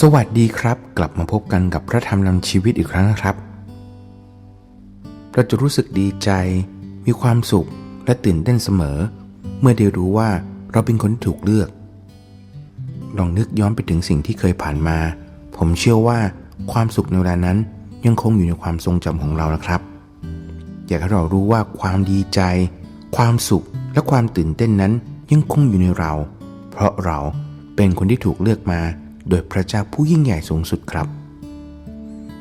สวัสดีครับ กลับมาพบกันกับพระธรรมนำชีวิตอีกครั้งนะครับ เราจะรู้สึกดีใจ มีความสุขและตื่นเต้นเสมอ เมื่อได้รู้ว่าเราเป็นคนที่ถูกเลือก ลองนึกย้อนไปถึงสิ่งที่เคยผ่านมา ผมเชื่อว่าความสุขในเวลานั้นยังคงอยู่ในความทรงจำของเรานะครับ อยากให้เรารู้ว่าความดีใจ ความสุขและความตื่นเต้นนั้นยังคงอยู่ในเรา เพราะเราเป็นคนที่ถูกเลือกมา โดยพระเจ้าผู้ยิ่งใหญ่สูงสุดครับ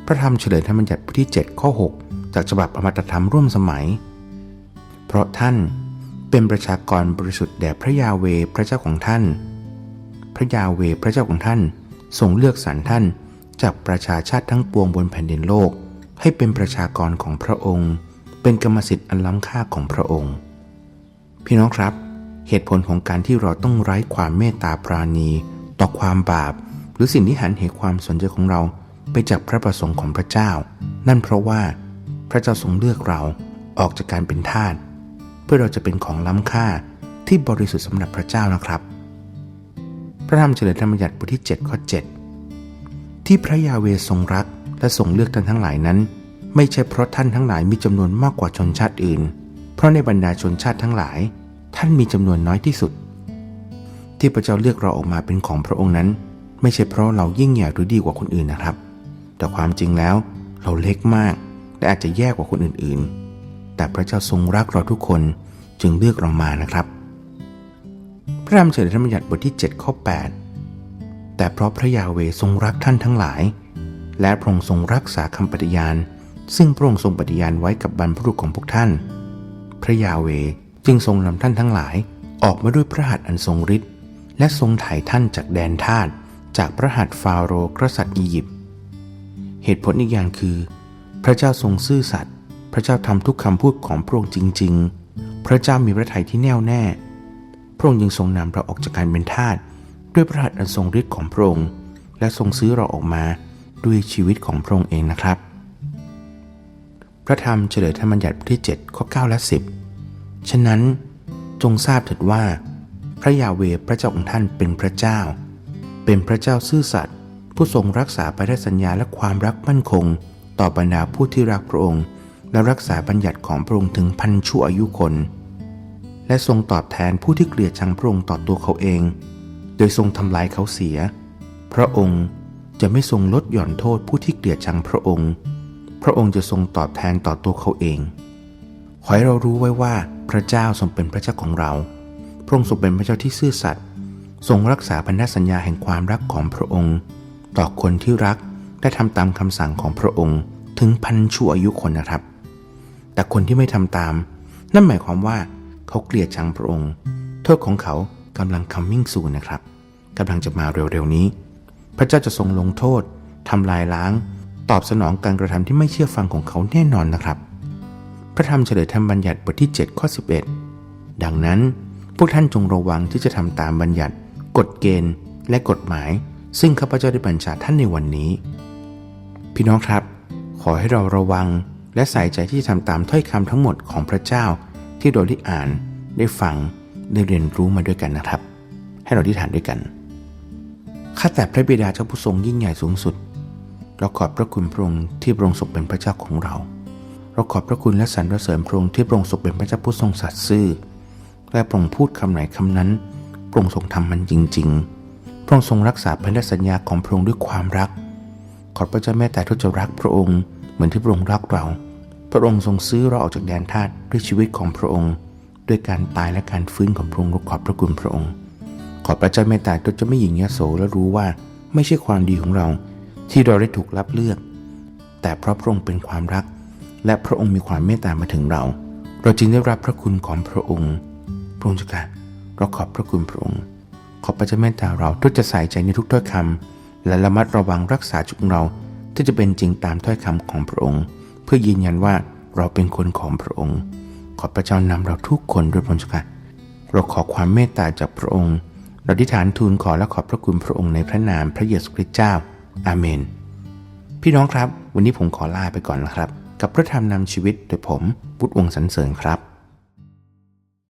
พระธรรมเฉลยธรรมบัญญัติบทที่ 7 ข้อ 6 จากฉบับอมตะธรรมร่วมสมัย เพราะท่านเป็นประชากรบริสุทธิ์แด่พระยาเวพระเจ้าของท่าน พระยาเวพระเจ้าของท่านทรงเลือกสรรท่านจากประชาชาติทั้งปวงบนแผ่นดินโลก ให้เป็นประชากรของพระองค์ เป็นกรรมสิทธิ์อันล้ำค่าของพระองค์ พี่น้องครับ เหตุผลของการที่เราต้องไร้ความเมตตาปราณี ต่อความบาป หรือสิ่งที่หันเหความสนใจของเราไปจากพระประสงค์ของพระเจ้า นั่นเพราะว่าพระเจ้าทรงเลือกเราออกจากการเป็นทาสเพื่อเราจะเป็นของล้ำค่าที่บริสุทธิ์สำหรับพระเจ้านะครับ พระธรรมเฉลยธรรมบัญญัติบทที่7ข้อ7 ที่พระยาเวทรงรักและทรงเลือกท่านทั้งหลายนั้น ไม่ใช่เพราะท่านทั้งหลายมีจำนวนมากกว่าชนชาติอื่น เพราะในบรรดาชนชาติทั้งหลาย ท่านมีจำนวนน้อยที่สุด ที่พระเจ้าเลือกเราออกมาเป็นของพระองค์นั้น ไม่ใช่เพราะเรายิ่งใหญ่หรือดีกว่าคนอื่นนะครับ แต่ความจริงแล้วเราเล็กมากและอาจจะแย่กว่าคนอื่นๆ แต่พระเจ้าทรงรักเราทุกคนจึงเลือกเรามานะครับ พระธรรมเฉลยธรรมบัญญัติบทที่ 7 ข้อ 8 แต่เพราะพระยาเวทรงรักท่านทั้งหลาย และพระองค์ทรงรักษาคำปฏิญาณ ซึ่งพระองค์ทรงปฏิญาณไว้กับบรรพบุรุษของพวกท่าน พระยาเวจึงทรงนำท่านทั้งหลาย ออกมาด้วยพระหัตถ์อันทรงฤทธิ์และทรงไถ่ท่านจากแดนทาส จากพระหัตถ์ฟาโรห์กษัตริย์อียิปต์เหตุผลอีกอย่างคือ พระเจ้าทรงซื่อสัตย์ พระเจ้าทำทุกคำพูดของพระองค์จริง ๆ พระเจ้ามีพระทัยที่แน่วแน่ พระองค์ยังทรงนำเราออกจากการเป็นทาสด้วยพระหัตถ์อันทรงฤทธิ์ของพระองค์ และทรงซื้อเราออกมาด้วยชีวิตของพระองค์เองนะครับ พระธรรมเฉลยธรรมบัญญัติบทที่ 7 ข้อ 9 และ 10 ฉะนั้นจงทราบเถิดว่า พระยาเวพระเจ้าของท่านเป็นพระเจ้า เป็นพระเจ้าซื่อสัตย์ผู้ทรงรักษาพันธสัญญาและความรักมั่นคง ต่อบรรดาผู้ที่รักพระองค์ และรักษาบัญญัติของพระองค์ถึงพันชั่วอายุคน และทรงตอบแทนผู้ที่เกลียดชังพระองค์ต่อตัวเขาเอง โดยทรงทำลายเขาเสีย พระองค์จะไม่ทรงลดหย่อนโทษผู้ที่เกลียดชังพระองค์ พระองค์จะทรงตอบแทนต่อตัวเขาเอง ขอให้เรารู้ไว้ว่าพระเจ้าทรงเป็นพระเจ้าของเรา พระองค์ทรงเป็นพระเจ้าที่ซื่อสัตย์ ทรงรักษาพันธสัญญาแห่งความรักของพระองค์ ต่อคนที่รักและทำตามคำสั่งของพระองค์ถึงพันชั่วอายุคนนะครับ แต่คนที่ไม่ทำตาม นั่นหมายความว่าเขาเกลียดชังพระองค์ โทษของเขากำลัง coming soon นะครับกำลังจะมาเร็วๆนี้ พระเจ้าจะทรงลงโทษทำลายล้าง ตอบสนองการกระทำที่ไม่เชื่อฟังของเขาแน่นอนนะครับ พระธรรมเฉลยธรรมบัญญัติบทที่7ข้อ11 ดังนั้น พวกท่านจงระวังที่จะทำตามบัญญัติ กฎเกณฑ์และกฎหมาย ซึ่งข้าพเจ้าได้บัญชาท่านในวันนี้ พี่น้องครับ ขอให้เราระวังและใส่ใจที่จะทำตามถ้อยคำทั้งหมดของพระเจ้า ที่เราได้อ่านได้ฟังได้เรียนรู้มาด้วยกันนะครับ ให้เราที่ฐานด้วยกันข้าแต่พระบิดาเจ้าผู้ทรงยิ่งใหญ่สูงสุด เราขอบพระคุณพระองค์ที่พระองค์ทรงเป็นพระเจ้าของเรา เราขอบพระคุณและสรรเสริญพระองค์ที่พระองค์ทรงเป็นพระเจ้าผู้ทรงสัตย์ซื่อและพระองค์พูดคำไหนคำนั้น พระองค์ทรงทำมันจริง ๆ พระองค์ทรงรักษาพันธสัญญาของพระองค์ด้วยความรัก ขอพระเจ้าแม่แต่ทุกจะรักพระองค์เหมือนที่พระองค์รักเรา พระองค์ทรงซื้อเราออกจากแดนทาสด้วยชีวิตของพระองค์ ด้วยการตายและการฟื้นของพระองค์ราขอบพระคุณพระองค์ ขอพระเจ้าเมตตาทุกจะไม่หยิ่งยโสและรู้ว่าไม่ใช่ความดีของเรา ที่เราได้ถูกรับเลือก แต่เพราะพระองค์เป็นความรัก และพระองค์มีความเมตตามาถึงเรา เราจึงได้รับพระคุณของพระองค์พระองค์จะการ เราขอบพระคุณพระองค์ ขอพระเจ้าเมตตาเราทุกจะใส่ใจในทุกถ้อยคำและระมัดระวังรักษาจุกเราที่จะเป็นจริงตามถ้อยคำของพระองค์ เพื่อยืนยันว่าเราเป็นคนของพระองค์ ขอพระเจ้านำเราทุกคนด้วยพระองค์ค่ะเราขอความเมตตาจากพระองค์ เราดิฐานทูลขอและขอบพระคุณพระองค์ในพระนามพระเยซูคริสต์เจ้า อาเมน พี่น้องครับ วันนี้ผมขอลาไปก่อนนะครับ กับพระธรรมนำชีวิตโดยผมบุตรวงศ์สันเสริญครับ